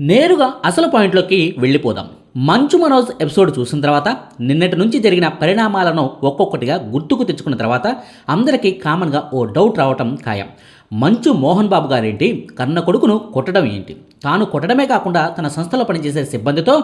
నేరుగా అసలు పాయింట్లోకి వెళ్ళిపోదాం. మంచు మనోజ్ ఎపిసోడ్ చూసిన తర్వాత నిన్నటి నుంచి జరిగిన పరిణామాలను ఒక్కొక్కటిగా గుర్తుకు తెచ్చుకున్న తర్వాత అందరికీ కామన్గా ఓ డౌట్ రావటం ఖాయం. మంచు మోహన్ బాబు గారేంటి? కన్న కొడుకును కొట్టడం ఏంటి? తాను కొట్టడమే కాకుండా తన సంస్థలో పనిచేసే సిబ్బందితో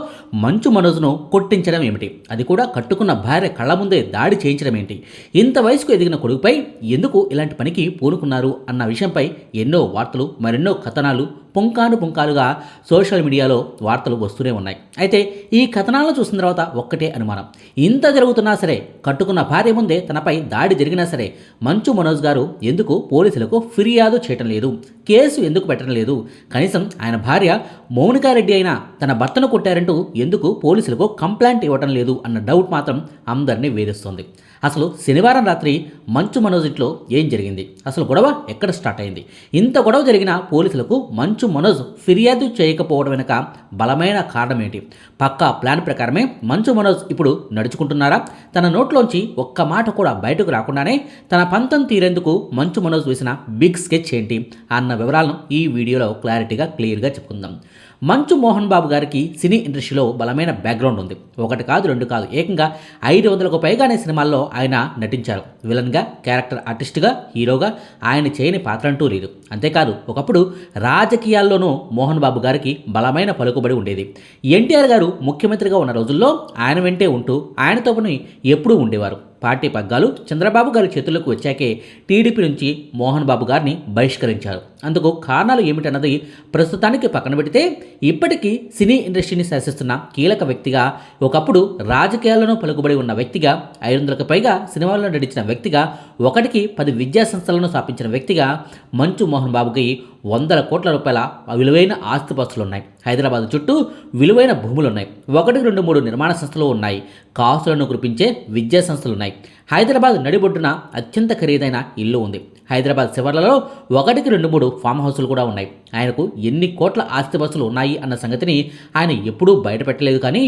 మంచు మనోజ్ను కొట్టించడం ఏమిటి? అది కూడా కట్టుకున్న భార్య కళ్ళ ముందే దాడి చేయించడం ఏంటి? ఇంత వయసుకు ఎదిగిన కొడుకుపై ఎందుకు ఇలాంటి పనికి పూనుకున్నారు అన్న విషయంపై ఎన్నో వార్తలు మరెన్నో కథనాలు పుంకాను పుంకాలుగా సోషల్ మీడియాలో వార్తలు వస్తూనే ఉన్నాయి. అయితే ఈ కథనాలను చూసిన తర్వాత ఒక్కటే అనుమానం. ఇంత జరుగుతున్నా సరే కట్టుకున్న భార్య ముందే తనపై దాడి జరిగినా సరే మంచు మనోజ్ గారు ఎందుకు పోలీసులకు ఫిర్యాదు చేయటం లేదు? కేసు ఎందుకు పెట్టడం లేదు? కనీసం ఆయన భార్య మౌనికారెడ్డి అయినా తన భర్తను కొట్టారంటూ ఎందుకు పోలీసులకు కంప్లైంట్ ఇవ్వటం లేదు అన్న డౌట్ మాత్రం అందరినీ వేధిస్తోంది. అసలు శనివారం రాత్రి మంచు మనోజ్ ఇంట్లో ఏం జరిగింది? అసలు గొడవ ఎక్కడ స్టార్ట్ అయింది? ఇంత గొడవ జరిగిన పోలీసులకు మంచు మనోజ్ ఫిర్యాదు చేయకపోవడం వెనుక బలమైన కారణం ఏంటి? పక్కా ప్లాన్ ప్రకారమే మంచు మనోజ్ ఇప్పుడు నడుచుకుంటున్నారా? తన నోట్లోంచి ఒక్క మాట కూడా బయటకు రాకుండానే తన పంతం తీరేందుకు మంచు మనోజ్ వేసిన బిగ్ స్కెచ్ ఏంటి? అన్న వివరాలను ఈ వీడియోలో క్లారిటీగా క్లియర్గా చెప్పుకుందాం. మంచు మోహన్ బాబు గారికి సినీ ఇండస్ట్రీలో బలమైన బ్యాక్గ్రౌండ్ ఉంది. ఒకటి కాదు రెండు కాదు. ఏకంగా ఐదు వందలకు పైగానే సినిమాల్లో ఆయన నటించారు. విలన్గా క్యారెక్టర్ ఆర్టిస్ట్గా హీరోగా ఆయన చేయని పాత్ర అంటూ లేదు. అంతేకాదు ఒకప్పుడు రాజకీయాల్లోనూ మోహన్ బాబు గారికి బలమైన పలుకుబడి ఉండేది. ఎన్టీఆర్ గారు ముఖ్యమంత్రిగా ఉన్న రోజుల్లో ఆయన వెంటే ఉంటూ ఆయనతో పని ఎప్పుడూ ఉండేవారు. పార్టీ పగ్గాలు చంద్రబాబు గారి చేతులకు వచ్చాకే టీడీపీ నుంచి మోహన్ బాబు గారిని బహిష్కరించారు. అందుకు కారణాలు ఏమిటన్నది ప్రస్తుతానికి పక్కన పెడితే ఇప్పటికీ సినీ ఇండస్ట్రీని శాసిస్తున్న కీలక వ్యక్తిగా ఒకప్పుడు రాజకీయాలను పలుకుబడి ఉన్న వ్యక్తిగా ఐదు వందలకు పైగా సినిమాల్లో నటించిన వ్యక్తిగా ఒకటికి పది విద్యా సంస్థలను స్థాపించిన వ్యక్తిగా మంచు మోహన్ బాబుకి వందల కోట్ల రూపాయల విలువైన ఆస్తిపస్తులు ఉన్నాయి హైదరాబాద్ చుట్టూ విలువైన భూములు ఉన్నాయి ఒకటి రెండు మూడు నిర్మాణ సంస్థలు ఉన్నాయి. కాసులను కురిపించే విద్యా సంస్థలు ఉన్నాయి హైదరాబాద్ నడిబొడ్డున అత్యంత ఖరీదైన ఇల్లు ఉంది. హైదరాబాద్ శివర్లలో ఒకటికి రెండు మూడు ఫామ్ హౌసులు కూడా ఉన్నాయి. ఆయనకు ఎన్ని కోట్ల ఆస్తిపాస్తులు ఉన్నాయి అన్న సంగతిని ఆయన ఎప్పుడూ బయటపెట్టలేదు కానీ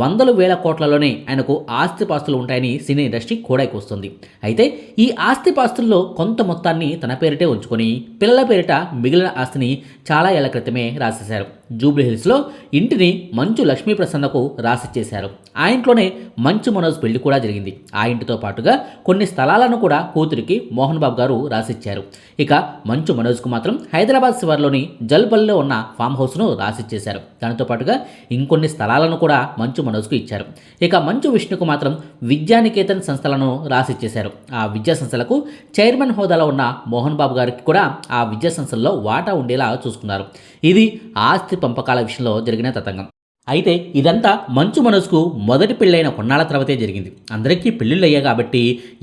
వందల వేల కోట్లలోనే ఆయనకు ఆస్తిపాస్తులు ఉంటాయని సినీ ఇండస్ట్రీ కూడా వస్తుంది. అయితే ఈ ఆస్తిపాస్తుల్లో కొంత మొత్తాన్ని తన పేరిటే ఉంచుకొని పిల్లల పేరిట మిగిలిన ఆస్తిని చాలా ఏళ్ళ క్రితమే రాసేశారు. జూబ్లీహిల్స్లో ఇంటిని మంచు లక్ష్మీ ప్రసన్నకు రాసిచ్చేశారు ఆ ఇంట్లోనే మంచు మనోజ్ పెళ్ళి కూడా జరిగింది. ఆ ఇంటితో పాటుగా కొన్ని స్థలాలను కూడా కూతురికి మోహన్ బాబు గారు రాసిచ్చారు ఇక మంచు మనోజ్కు మాత్రం హైదరాబాద్ శివార్లోని జల్పల్లిలో ఉన్న ఫామ్ హౌస్ను రాసిచ్చేశారు దానితో పాటుగా ఇంకొన్ని స్థలాలను కూడా మంచు మనోజ్కు ఇచ్చారు. ఇక మంచు విష్ణుకు మాత్రం విద్యానికేతన్ సంస్థలను రాసిచ్చేశారు ఆ విద్యా సంస్థలకు చైర్మన్ హోదాలో ఉన్న మోహన్ బాబు గారికి కూడా ఆ విద్యా సంస్థల్లో వాటా ఉండేలా చూసుకున్నారు. ఇది ఆస్తి పంపకాల విషయంలో జరిగిన తతంగం. అయితే ఇదంతా మంచు మనసుకు మొదటి పెళ్ళైన కొన్నాళ్ళ తర్వాతే జరిగింది. అందరికీ పెళ్ళిళ్ళు అయ్యాయి కాబట్టి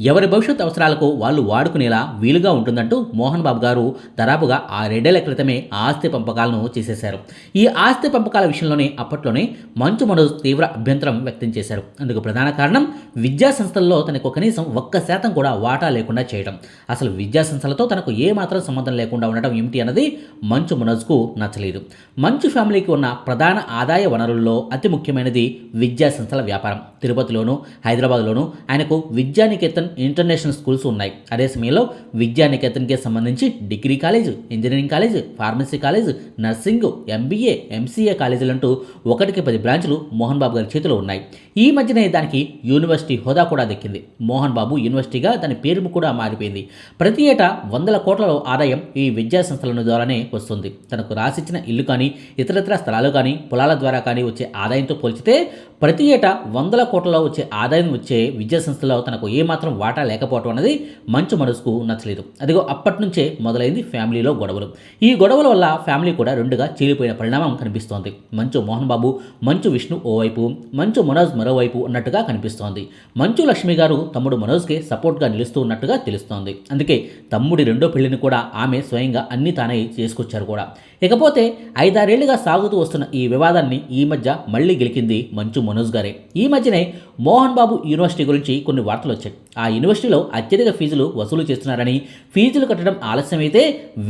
ఎవరి భవిష్యత్ అవసరాలకు వాళ్ళు వాడుకునేలా వీలుగా ఉంటుందంటూ మోహన్ బాబు గారు దాదాపుగా ఆరేడేళ్ళ క్రితమే ఆస్తి పంపకాలను చేసేశారు. ఈ ఆస్తి పంపకాల విషయంలోనే అప్పట్లోనే మంచు మనోజ్ తీవ్ర అభ్యంతరం వ్యక్తం చేశారు. అందుకు ప్రధాన కారణం విద్యా సంస్థల్లో తనకు కనీసం ఒక్క శాతం కూడా వాటా లేకుండా చేయడం. అసలు విద్యా సంస్థలతో తనకు ఏమాత్రం సంబంధం లేకుండా ఉండడం ఏమిటి అన్నది మంచు మనోజ్కు నచ్చలేదు. మంచు ఫ్యామిలీకి ఉన్న ప్రధాన ఆదాయ వనరు వనరుల్లో అతి ముఖ్యమైనది విద్యా సంస్థల వ్యాపారం. తిరుపతిలోను హైదరాబాద్లోను ఆయనకు విద్యానికేతన్ ఇంటర్నేషనల్ స్కూల్స్ ఉన్నాయి. అదే సమయంలో విద్యానికేతన్కి సంబంధించి degree college engineering college pharmacy college nursing MBA MCA కాలేజీలు అంటూ ఒకటికి పది బ్రాంచ్లు మోహన్ బాబు గారి చేతిలో ఉన్నాయి. ఈ మధ్యనే దానికి యూనివర్సిటీ హోదా కూడా దక్కింది. మోహన్ బాబు యూనివర్సిటీగా దాని పేరు కూడా మారిపోయింది. ప్రతి ఏటా వందల కోట్లలో ఆదాయం ఈ విద్యా సంస్థల ద్వారానే వస్తుంది. తనకు రాసిచ్చిన ఇల్లు కానీ ఇతరత్ర స్థలాలు కానీ పొలాల ద్వారా కానీ వచ్చే ఆదాయంతో పోల్చితే ప్రతి ఏటా వందల కోట్లలో వచ్చే ఆదాయం వచ్చే విద్యా సంస్థలో తనకు ఏమాత్రం వాటా లేకపోవడం అనేది మంచు మనసుకు నచ్చలేదు. అదిగో అప్పటి నుంచే మొదలైంది ఫ్యామిలీలో గొడవలు. ఈ గొడవల వల్ల ఫ్యామిలీ కూడా రెండుగా చీలిపోయిన పరిణామం కనిపిస్తోంది. మంచు మోహన్ బాబు మంచు విష్ణు ఓవైపు మంచు మనోజ్ మరోవైపు ఉన్నట్టుగా కనిపిస్తోంది. మంచు లక్ష్మి గారు తమ్ముడు మనోజ్కి సపోర్ట్గా నిలుస్తూ ఉన్నట్టుగా తెలుస్తోంది. అందుకే తమ్ముడి రెండో పెళ్ళిని కూడా ఆమె స్వయంగా అన్ని తానే చేసుకొచ్చారు కూడా. ఇకపోతే ఐదారేళ్ళుగా సాగుతూ వస్తున్న ఈ వివాదాన్ని ఈ మధ్య మళ్ళీ గెలికింది మంచు మనోజ్ గారే. ఈ మధ్యనే మోహన్ బాబు యూనివర్సిటీ గురించి కొన్ని వార్తలు వచ్చాయి. ఆ యూనివర్సిటీలో అత్యధిక ఫీజులు వసూలు చేస్తున్నారని ఫీజులు కట్టడం ఆలస్యమైతే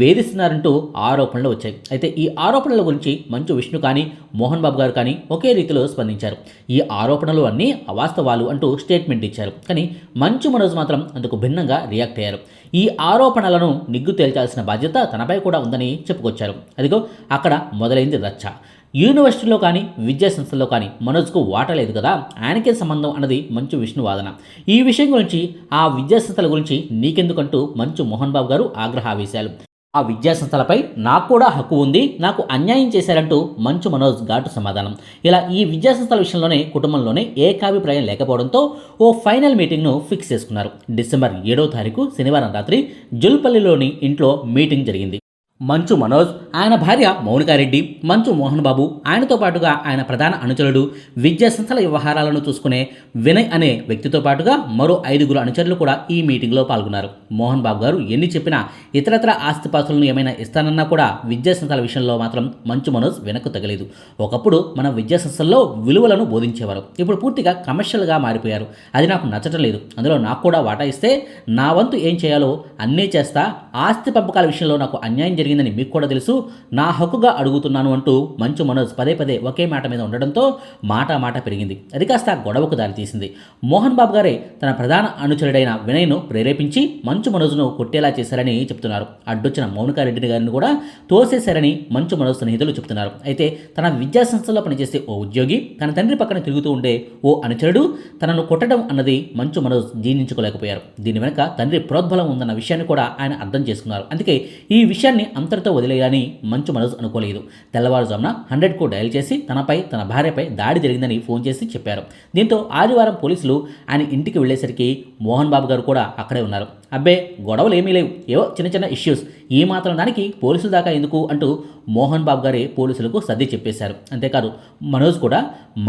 వేధిస్తున్నారంటూ ఆరోపణలు వచ్చాయి. అయితే ఈ ఆరోపణల గురించి మంచు విష్ణు కానీ మోహన్ బాబు గారు కానీ ఒకే రీతిలో స్పందించారు. ఈ ఆరోపణలు అన్నీ అవాస్తవాలు అంటూ స్టేట్మెంట్ ఇచ్చారు. కానీ మంచు మనోజ్ మాత్రం అందుకు భిన్నంగా రియాక్ట్ అయ్యారు. ఈ ఆరోపణలను నిగ్గు తేల్చాల్సిన బాధ్యత తనపై కూడా ఉందని చెప్పుకొచ్చారు. అదిగో అక్కడ మొదలైంది రచ్చ. యూనివర్సిటీలో కానీ విద్యా సంస్థల్లో కానీ మనోజ్కు వాటా లేదు కదా? ఆయనకే సంబంధం అన్నది మంచు విష్ణు వాదన ఈ విషయం గురించి ఆ విద్యా సంస్థల గురించి నీకెందుకంటూ మంచు మోహన్ బాబు గారు ఆగ్రహావేశాలు. ఆ విద్యా సంస్థలపై నాకు కూడా హక్కు ఉంది నాకు అన్యాయం చేశారంటూ మంచు మనోజ్ ఘాటు సమాధానం. ఇలా ఈ విద్యా సంస్థల విషయంలోనే కుటుంబంలోనే ఏకాభిప్రాయం లేకపోవడంతో ఓ ఫైనల్ మీటింగ్ను ఫిక్స్ చేసుకున్నారు. డిసెంబర్ ఏడో తారీఖు శనివారం రాత్రి జుల్పల్లిలోని ఇంట్లో మీటింగ్ జరిగింది. మంచు మనోజ్ ఆయన భార్య మౌనికారెడ్డి మంచు మోహన్ బాబు ఆయనతో పాటుగా ఆయన ప్రధాన అనుచరుడు విద్యా సంస్థల వ్యవహారాలను చూసుకునే వినయ్ అనే వ్యక్తితో పాటుగా మరో ఐదుగురు అనుచరులు కూడా ఈ మీటింగ్లో పాల్గొన్నారు. మోహన్ బాబు గారు ఎన్ని చెప్పినా ఇతరత్ర ఆస్తిపాస్తులను ఏమైనా ఇస్తానన్నా కూడా విద్యా సంస్థల విషయంలో మాత్రం మంచు మనోజ్ వెనక్కు తగలేదు. ఒకప్పుడు మన విద్యా సంస్థల్లో విలువలను బోధించేవారు. ఇప్పుడు పూర్తిగా కమర్షియల్గా మారిపోయారు. అది నాకు నచ్చటం లేదు. అందులో నాకు కూడా వాటా ఇస్తే నా వంతు ఏం చేయాలో అన్నీ చేస్తా ఆస్తి పంపకాల విషయంలో నాకు అన్యాయం జరిగిందని మీకు కూడా తెలుసు. నా హక్కుగా అడుగుతున్నాను అంటూ మంచు మనోజ్ పదే పదే ఒకే మాట మీద ఉండడంతో మాట మాట పెరిగింది. అది కాస్త గొడవకు దారితీసింది మోహన్ బాబు గారే తన ప్రధాన అనుచరుడైన వినయ్ను ప్రేరేపించి మంచు మనోజ్ను కొట్టేలా చేశారని చెప్తున్నారు. అడ్డొచ్చిన మౌనికారెడ్డి గారిని కూడా తోసేశారని మంచు మనోజ్ స్నేహితులు చెప్తున్నారు. అయితే తన విద్యా సంస్థలో పనిచేసే ఓ ఉద్యోగి తన తండ్రి పక్కన తిరుగుతూ ఉండే ఓ అనుచరుడు తనను కొట్టడం అన్నది మంచు మనోజ్ జీర్ణించుకోలేకపోయారు. దీని వెనుక తండ్రి ప్రోద్బలం ఉందన్న విషయాన్ని కూడా ఆయన అర్థం చేసుకున్నారు. అందుకే ఈ విషయాన్ని అంతటితో వదిలేయాలని మంచు మనోజ్ అనుకోలేదు. తెల్లవారుజామున హండ్రెడ్కు డయల్ చేసి తనపై తన భార్యపై దాడి జరిగిందని ఫోన్ చేసి చెప్పారు. దీంతో ఆదివారం పోలీసులు ఆయన ఇంటికి వెళ్ళేసరికి మోహన్ బాబు గారు కూడా అక్కడే ఉన్నారు. అబ్బే గొడవలు ఏమీ లేవు. ఏవో చిన్న చిన్న ఇష్యూస్ ఈ మాత్రం దానికి పోలీసుల దాకా ఎందుకు అంటూ మోహన్ బాబు గారే పోలీసులకు సర్ది చెప్పేశారు. అంతేకాదు మనోజ్ కూడా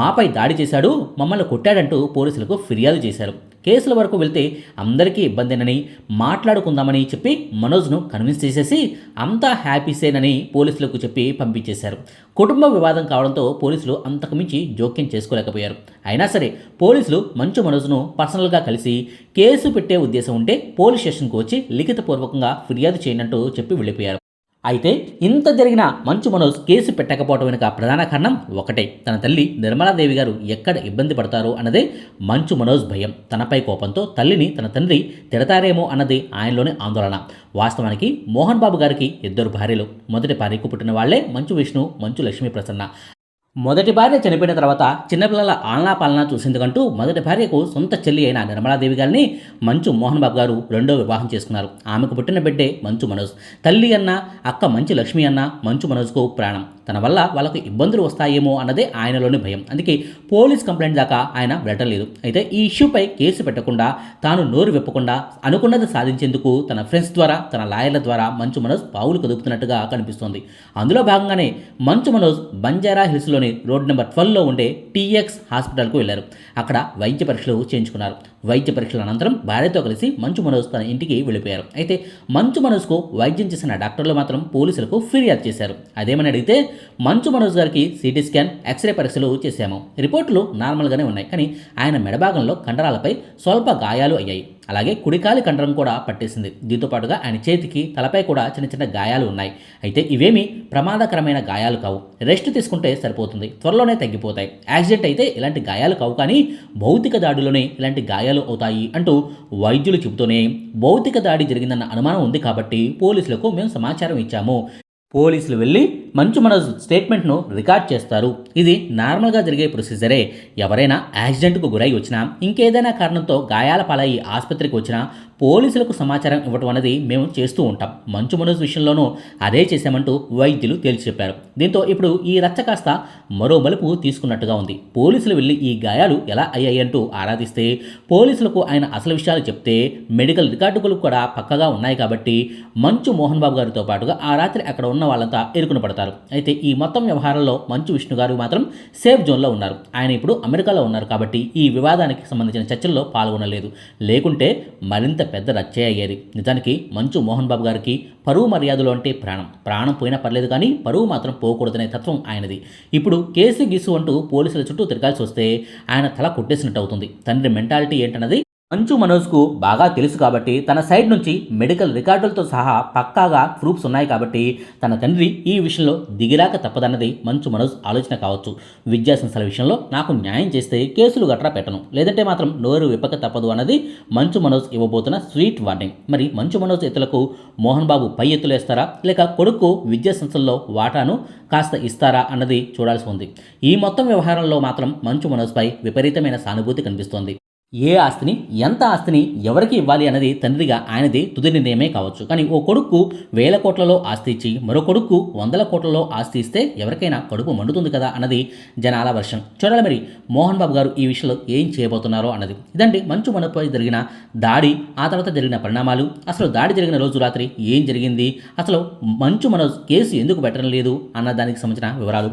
మాపై దాడి చేశాడు మమ్మల్ని కొట్టాడంటూ పోలీసులకు ఫిర్యాదు చేశారు. కేసుల వరకు వెళ్తే అందరికీ ఇబ్బందేనని మాట్లాడుకుందామని చెప్పి మనోజ్ను కన్విన్స్ చేసేసి అంతా హ్యాపీసేనని పోలీసులకు చెప్పి పంపించేశారు. కుటుంబ వివాదం కావడంతో పోలీసులు అంతకుమించి జోక్యం చేసుకోలేకపోయారు. అయినా సరే పోలీసులు మంచు మనోజ్ను పర్సనల్గా కలిసి కేసు పెట్టే ఉద్దేశం ఉంటే పోలీస్ స్టేషన్కు వచ్చి లిఖితపూర్వకంగా ఫిర్యాదు చేయనట్టు చెప్పి వెళ్ళిపోయారు. అయితే ఇంత జరిగిన మంచు మనోజ్ కేసు పెట్టకపోవడం వెనుక ప్రధాన కారణం ఒకటే. తన తల్లి నిర్మలాదేవి గారు ఎక్కడ ఇబ్బంది పడతారో అన్నదే మంచు మనోజ్ భయం. తనపై కోపంతో తల్లిని తన తండ్రి తిడతారేమో అన్నది ఆయనలోని ఆందోళన. వాస్తవానికి మోహన్ బాబు గారికి ఇద్దరు భార్యలు. మొదటి భార్యకు పుట్టిన వాళ్ళే మంచు విష్ణు మంచు లక్ష్మీ ప్రసన్న. మొదటి భార్య చనిపోయిన తర్వాత చిన్నపిల్లల ఆలనా పాలన చూసేందుకంటూ మొదటి భార్యకు సొంత చెల్లి అయిన నిర్మలాదేవి గారిని మంచు మోహన్ బాబు గారు రెండో వివాహం చేసుకున్నారు. ఆమెకు పుట్టిన బిడ్డే మంచు మనోజ్. తల్లి అన్న అక్క మంచు లక్ష్మి అన్న మంచు మనోజ్కు ప్రాణం. తన వల్ల వాళ్ళకు ఇబ్బందులు వస్తాయేమో అన్నదే ఆయనలోని భయం. అందుకే పోలీస్ కంప్లైంట్ దాకా ఆయన వెళ్ళలేదు అయితే ఈ ఇష్యూపై కేసు పెట్టకుండా తాను నోరు విప్పకుండా అనుకున్నది సాధించేందుకు తన ఫ్రెండ్స్ ద్వారా తన లాయర్ల ద్వారా మంచు మనోజ్ పావులు కదుపుతున్నట్టుగా కనిపిస్తోంది. అందులో భాగంగానే మంచు మనోజ్ బంజారా హిల్స్లోని రోడ్ నెంబర్ ట్వెల్వ్లో ఉండే టీఎక్స్ హాస్పిటల్కు వెళ్ళారు అక్కడ వైద్య పరీక్షలు చేయించుకున్నారు. వైద్య పరీక్షల అనంతరం భార్యతో కలిసి మంచు మనోజ్ తన ఇంటికి వెళ్ళిపోయారు. అయితే మంచు మనోజ్కు వైద్యం చేసిన డాక్టర్లు మాత్రం పోలీసులకు ఫిర్యాదు చేశారు. అదేమని అడిగితే మంచు మనోజ్ గారికి సిటీ స్కాన్ ఎక్స్రే పరీక్షలు చేశాము. రిపోర్టులు నార్మల్గానే ఉన్నాయి. కానీ ఆయన మెడభాగంలో కండరాలపై స్వల్ప గాయాలు అయ్యాయి. అలాగే కుడికాలి కండరం కూడా పట్టేసింది. దీంతో పాటుగా ఆయన చేతికి తలపై కూడా చిన్న చిన్న గాయాలు ఉన్నాయి. అయితే ఇవేమీ ప్రమాదకరమైన గాయాలు కావు. రెస్ట్ తీసుకుంటే సరిపోతుంది. త్వరలోనే తగ్గిపోతాయి. యాక్సిడెంట్ అయితే ఇలాంటి గాయాలు కావు కానీ భౌతిక దాడిలోనే ఇలాంటి గాయాలు అవుతాయి అంటూ వైద్యులు చెబుతూనే భౌతిక దాడి జరిగిందన్న అనుమానం ఉంది కాబట్టి పోలీసులకు మేము సమాచారం ఇచ్చాము. పోలీసులు వెళ్ళి మంచు మన స్టేట్మెంట్ను రికార్డ్ చేస్తారు. ఇది నార్మల్గా జరిగే ప్రొసీజరే. ఎవరైనా యాక్సిడెంట్కు గురై వచ్చినా ఇంకేదైనా కారణంతో గాయాల పాలయ్యి ఆసుపత్రికి వచ్చినా పోలీసులకు సమాచారం ఇవ్వటం అనేది మేము చేస్తూ ఉంటాం. మంచు మనోజ్ విషయంలోనూ అదే చేశామంటూ వైద్యులు తేల్చి చెప్పారు దీంతో ఇప్పుడు ఈ రచ్చ కాస్త మరో మలుపు తీసుకున్నట్టుగా ఉంది. పోలీసులు వెళ్ళి ఈ గాయాలు ఎలా అయ్యాయి అంటూ ఆరాధిస్తే పోలీసులకు ఆయన అసలు విషయాలు చెప్తే మెడికల్ రికార్డులు కూడా పక్కగా ఉన్నాయి కాబట్టి మంచు మోహన్ బాబు గారితో పాటుగా ఆ రాత్రి అక్కడ ఉన్న వాళ్ళంతా ఎరుకున పడతారు. అయితే ఈ మొత్తం వ్యవహారంలో మంచు విష్ణు గారు మాత్రం సేఫ్ జోన్లో ఉన్నారు. ఆయన ఇప్పుడు అమెరికాలో ఉన్నారు కాబట్టి ఈ వివాదానికి సంబంధించిన చర్చల్లో పాల్గొనలేదు. లేకుంటే మరింత పెద్ద రచ్చే అయ్యారు నిజానికి మంచు మోహన్ బాబు గారికి పరువు మర్యాదలు అంటే ప్రాణం. ప్రాణం పోయినా పర్లేదు కానీ పరువు మాత్రం పోకూడదనే తత్వం ఆయనది. ఇప్పుడు కేసు గీసు అంటూ పోలీసుల చుట్టూ తిరగాల్సి వస్తే ఆయన తల కొట్టేసినట్టు అవుతుంది. తండ్రి మెంటాలిటీ ఏంటన్నది మంచు మనోజ్కు బాగా తెలుసు కాబట్టి తన సైడ్ నుంచి మెడికల్ రికార్డులతో సహా పక్కాగా ప్రూఫ్స్ ఉన్నాయి కాబట్టి తన తండ్రి ఈ విషయంలో దిగిరాక తప్పదన్నది మంచు మనోజ్ ఆలోచన కావచ్చు. విద్యా సంస్థల విషయంలో నాకు న్యాయం చేస్తే కేసులు గట్రా పెట్టను. లేదంటే మాత్రం నోరు విప్పక తప్పదు అన్నది మంచు మనోజ్ ఇవ్వబోతున్న స్వీట్ వార్నింగ్. మరి మంచు మనోజ్ ఎత్తులకు మోహన్ బాబు పై ఎత్తులు వేస్తారా? లేక కొడుకు విద్యా సంస్థల్లో వాటాను కాస్త ఇస్తారా అన్నది చూడాల్సి ఉంది. ఈ మొత్తం వ్యవహారంలో మాత్రం మంచు మనోజ్పై విపరీతమైన సానుభూతి కనిపిస్తోంది. ఏ ఆస్తిని ఎంత ఆస్తిని ఎవరికి ఇవ్వాలి అన్నది తండ్రిగా ఆయనది తుది నిర్ణయమే కావచ్చు. కానీ ఓ కొడుకు వేల కోట్లలో ఆస్తి ఇచ్చి మరో కొడుకు వందల కోట్లలో ఆస్తి ఇస్తే ఎవరికైనా కడుపు మండుతుంది కదా అన్నది జనాల వర్షం. చూడాలి మరి మోహన్ బాబు గారు ఈ విషయంలో ఏం చేయబోతున్నారో అన్నది. ఇదండి మంచు మనపై జరిగిన దాడి ఆ తర్వాత జరిగిన పరిణామాలు. అసలు దాడి జరిగిన రోజు రాత్రి ఏం జరిగింది? అసలు మంచు మనోజ్ కేసు ఎందుకు పెట్టడం లేదు అన్న దానికి సంబంధించిన వివరాలు.